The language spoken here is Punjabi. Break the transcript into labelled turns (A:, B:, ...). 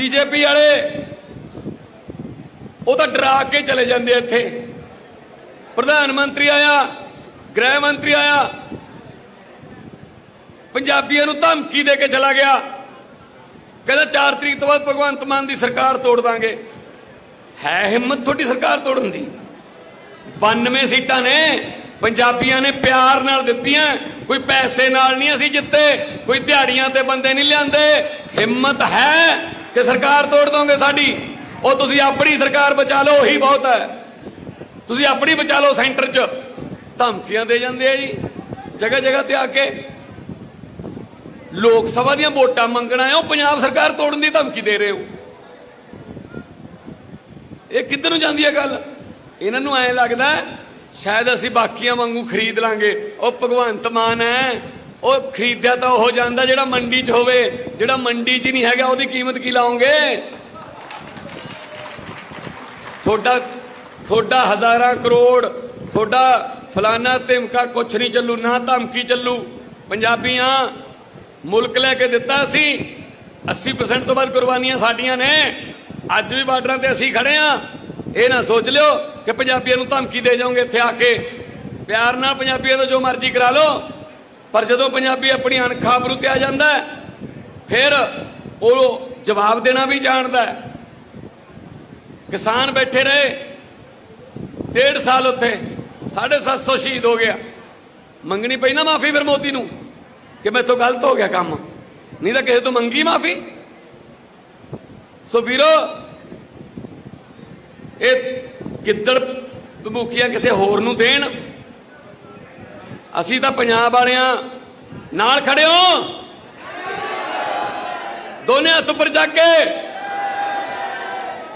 A: ਬੀਜੇਪੀ ਵਾਲੇ, ਉਹ ਤਾਂ ਡਰਾ ਕੇ ਚਲੇ ਜਾਂਦੇ ਇੱਥੇ। ਪ੍ਰਧਾਨ ਮੰਤਰੀ ਆਇਆ, ਗ੍ਰਹਿ ਮੰਤਰੀ ਆਇਆ, ਪੰਜਾਬੀਆਂ ਨੂੰ ਧਮਕੀ ਦੇ ਕੇ ਚਲਾ ਗਿਆ। ਕਹਿੰਦਾ 4 ਤਰੀਕ ਤੋਂ ਬਾਅਦ ਭਗਵੰਤ ਮਾਨ ਦੀ ਸਰਕਾਰ ਤੋੜ ਦਾਂਗੇ। ਹੈ ਹਿੰਮਤ ਤੁਹਾਡੀ ਸਰਕਾਰ ਤੋੜਨ ਦੀ? 92 ਸੀਟਾਂ ਨੇ, ਪੰਜਾਬੀਆਂ ਨੇ ਪਿਆਰ ਨਾਲ ਦਿੱਤੀਆਂ। ਕੋਈ ਪੈਸੇ ਨਾਲ ਨਹੀਂ ਅਸੀਂ ਜਿੱਤੇ, ਕੋਈ ਦਿਹਾੜੀਆਂ ਤੇ ਬੰਦੇ ਨਹੀਂ ਲਿਆਂਦੇ। ਹਿੰਮਤ ਹੈ ਕਿ ਸਰਕਾਰ ਤੋੜ ਦੋਗੇ ਸਾਡੀ, ਉਹ ਤੁਸੀਂ ਆਪਣੀ ਸਰਕਾਰ ਬਚਾ ਲਓ, ਉਹੀ ਬਹੁਤ ਹੈ। ਤੁਸੀਂ ਆਪਣੀ ਬਚਾ ਲਓ ਸੈਂਟਰ 'ਚ। ਧਮਕੀਆਂ ਦੇ ਜਾਂਦੇ ਆ ਜੀ ਜਗ੍ਹਾ ਜਗ੍ਹਾ ਤੇ ਆ ਕੇ। ਲੋਕ ਸਭਾ ਦੀਆਂ ਵੋਟਾਂ ਮੰਗਣਾ ਹੈ ਉਹ ਪੰਜਾਬ ਸਰਕਾਰ ਤੋੜਨ ਦੀ ਧਮਕੀ ਦੇ ਰਹੇ ਹੋ। ਇਹ ਕਿੱਧਰ ਨੂੰ ਜਾਂਦੀ ਹੈ ਗੱਲ? ਇਹਨਾਂ ਨੂੰ ਐਂ ਲੱਗਦਾ, ਸ਼ਾਇਦ ਅਸੀਂ ਬਾਕੀਆਂ ਵਾਂਗੂ ਖਰੀਦ ਲਾਂਗੇ। ਉਹ ਭਗਵੰਤ ਮਾਨ ਹੈ। ਉਹ ਖਰੀਦਿਆ ਤਾਂ ਉਹ ਜਾਂਦਾ ਜਿਹੜਾ ਮੰਡੀ 'ਚ ਹੋਵੇ, ਜਿਹੜਾ ਮੰਡੀ 'ਚ ਨਹੀਂ ਹੈਗਾ, ਉਹਦੀ ਕੀਮਤ ਕੀ ਲਾਉਂਗੇ? ਤੁਹਾਡਾ ਤੁਹਾਡਾ ਹਜ਼ਾਰਾਂ ਕਰੋੜ, ਤੁਹਾਡਾ ਫਲਾਨਾ ਧਮਕਾ ਕੁਛ ਨਹੀਂ ਚੱਲੂ, ਨਾ ਧਮਕੀ ਚੱਲੂ। ਪੰਜਾਬੀਆਂ, ਮੁਲਕ ਲੈ ਕੇ ਦਿੱਤਾ ਸੀ 80% ਤੋਂ ਵੱਧ ਕੁਰਬਾਨੀਆਂ ਸਾਡੀਆਂ ਨੇ। ਅੱਜ ਵੀ ਬਾਰਡਰਾਂ ਤੇ ਅਸੀਂ ਖੜੇ ਆ। ਇਹ ਨਾ ਸੋਚ ਲਿਓ ਕਿ ਪੰਜਾਬੀਆਂ ਨੂੰ ਧਮਕੀ ਦੇ ਜਾਓਗੇ ਇੱਥੇ ਆ ਕੇ। ਪਿਆਰ ਨਾਲ ਪੰਜਾਬੀਆਂ ਤੋਂ ਜੋ ਮਰਜ਼ੀ ਕਰਾ ਲਓ। ਪਰ ਜਦੋਂ ਪੰਜਾਬੀ ਆਪਣੀ ਅਣਖਾਬਰੂ ਤੇ ਆ ਜਾਂਦਾ ਫਿਰ ਉਹ ਜਵਾਬ ਦੇਣਾ ਵੀ ਜਾਣਦਾ ਕਿਸਾਨ ਬੈਠੇ ਰਹੇ, ਡੇਢ ਸਾਲ ਉੱਥੇ 750 ਸ਼ਹੀਦ ਹੋ ਗਿਆ। ਮੰਗਣੀ ਪਈ ਨਾ ਮਾਫੀ ਫਿਰ ਮੋਦੀ ਨੂੰ, ਕਿ ਮੈਥੋਂ ਗਲਤ ਹੋ ਗਿਆ ਕੰਮ। ਨਹੀਂ ਤਾਂ ਕਿਸੇ ਤੋਂ ਮੰਗੀ ਮਾਫੀ। ਸੋ ਵੀਰੋ, ਇਹ ਗਿੱਦੜ ਮੁਖੀਆਂ ਕਿਸੇ ਹੋਰ ਨੂੰ ਦੇਣ ਅਸੀਂ ਤਾਂ ਪੰਜਾਬ ਵਾਲਿਆਂ ਨਾਲ ਖੜੇ ਹੋ। ਦੋਨੇ ਹੱਥ ਉੱਪਰ ਚੱਕ ਕੇ